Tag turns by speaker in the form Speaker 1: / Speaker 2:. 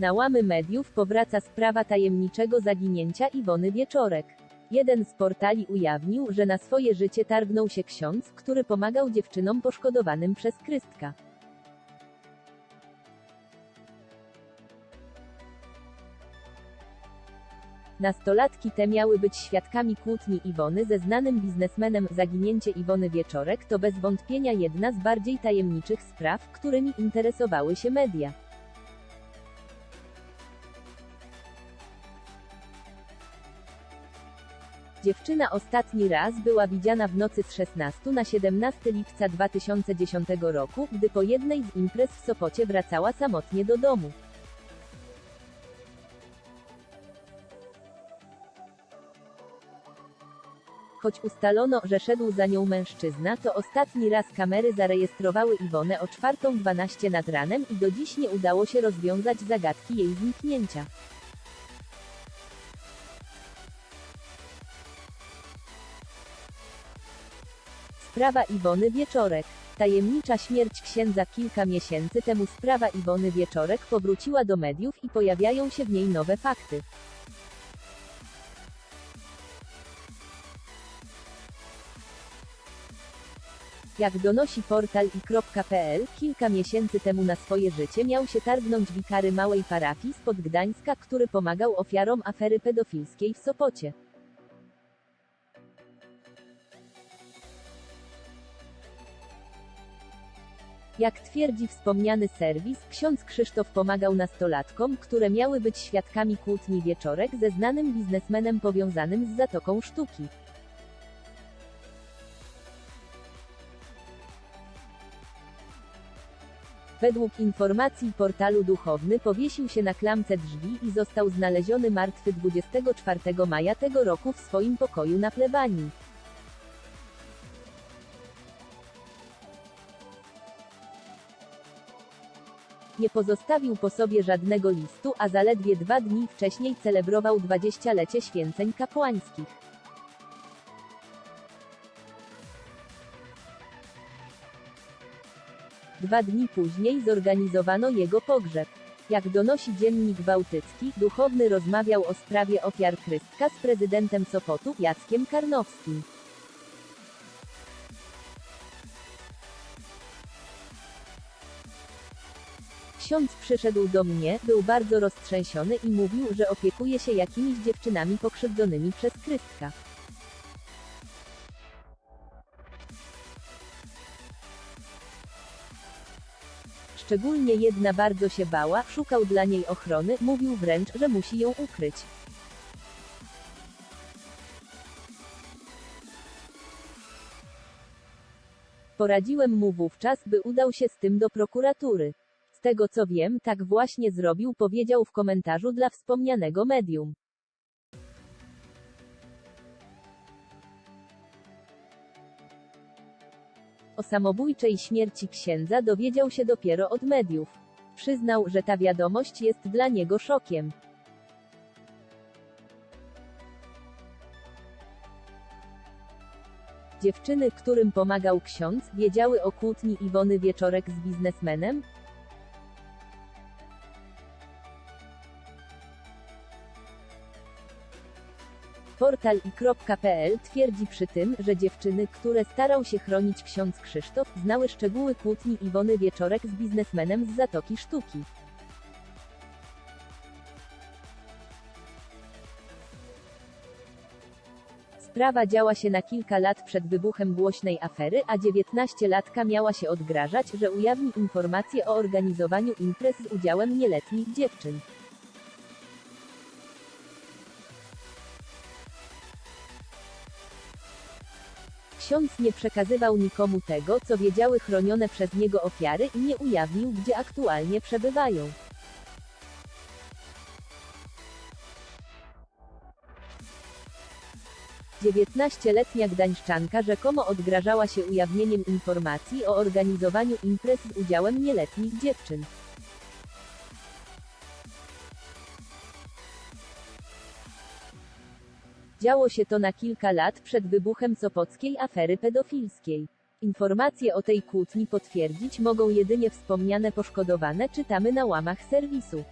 Speaker 1: Na łamy mediów powraca sprawa tajemniczego zaginięcia Iwony Wieczorek. Jeden z portali ujawnił, że na swoje życie targnął się ksiądz, który pomagał dziewczynom poszkodowanym przez Krystka. Nastolatki te miały być świadkami kłótni Iwony ze znanym biznesmenem. Zaginięcie Iwony Wieczorek to bez wątpienia jedna z bardziej tajemniczych spraw, którymi interesowały się media. Dziewczyna ostatni raz była widziana w nocy z 16 na 17 lipca 2010 roku, gdy po jednej z imprez w Sopocie wracała samotnie do domu. Choć ustalono, że szedł za nią mężczyzna, to ostatni raz kamery zarejestrowały Iwonę o 4.12 nad ranem i do dziś nie udało się rozwiązać zagadki jej zniknięcia. Sprawa Iwony Wieczorek. Tajemnicza śmierć księdza kilka miesięcy temu sprawa Iwony Wieczorek powróciła do mediów i pojawiają się w niej nowe fakty. Jak donosi portal i.pl, kilka miesięcy temu na swoje życie miał się targnąć wikary małej parafii spod Gdańska, który pomagał ofiarom afery pedofilskiej w Sopocie. Jak twierdzi wspomniany serwis, ksiądz Krzysztof pomagał nastolatkom, które miały być świadkami kłótni wieczorek ze znanym biznesmenem powiązanym z Zatoką Sztuki. Według informacji portalu Duchowny powiesił się na klamce drzwi i został znaleziony martwy 24 maja tego roku w swoim pokoju na plebanii. Nie pozostawił po sobie żadnego listu, a zaledwie dwa dni wcześniej celebrował 20-lecie święceń kapłańskich. Dwa dni później zorganizowano jego pogrzeb. Jak donosi dziennik Bałtycki, duchowny rozmawiał o sprawie ofiar Krystka z prezydentem Sopotu, Jackiem Karnowskim. Ksiądz przyszedł do mnie, był bardzo roztrzęsiony i mówił, że opiekuje się jakimiś dziewczynami pokrzywdzonymi przez Krystka. Szczególnie jedna bardzo się bała, szukał dla niej ochrony, mówił wręcz, że musi ją ukryć. Poradziłem mu wówczas, by udał się z tym do prokuratury. Z tego co wiem, tak właśnie zrobił, powiedział w komentarzu dla wspomnianego medium. O samobójczej śmierci księdza dowiedział się dopiero od mediów. Przyznał, że ta wiadomość jest dla niego szokiem. Dziewczyny, którym pomagał ksiądz, wiedziały o kłótni Iwony Wieczorek z biznesmenem? Portal i.pl twierdzi przy tym, że dziewczyny, które starał się chronić ksiądz Krzysztof, znały szczegóły kłótni Iwony Wieczorek z biznesmenem z Zatoki Sztuki. Sprawa działa się na kilka lat przed wybuchem głośnej afery, a 19-latka miała się odgrażać, że ujawni informacje o organizowaniu imprez z udziałem nieletnich dziewczyn. Ksiądz nie przekazywał nikomu tego, co wiedziały chronione przez niego ofiary i nie ujawnił, gdzie aktualnie przebywają. Dziewiętnaścioletnia gdańszczanka rzekomo odgrażała się ujawnieniem informacji o organizowaniu imprez z udziałem nieletnich dziewczyn. Działo się to na kilka lat przed wybuchem sopockiej afery pedofilskiej. Informacje o tej kłótni potwierdzić mogą jedynie wspomniane poszkodowane czytamy na łamach serwisu.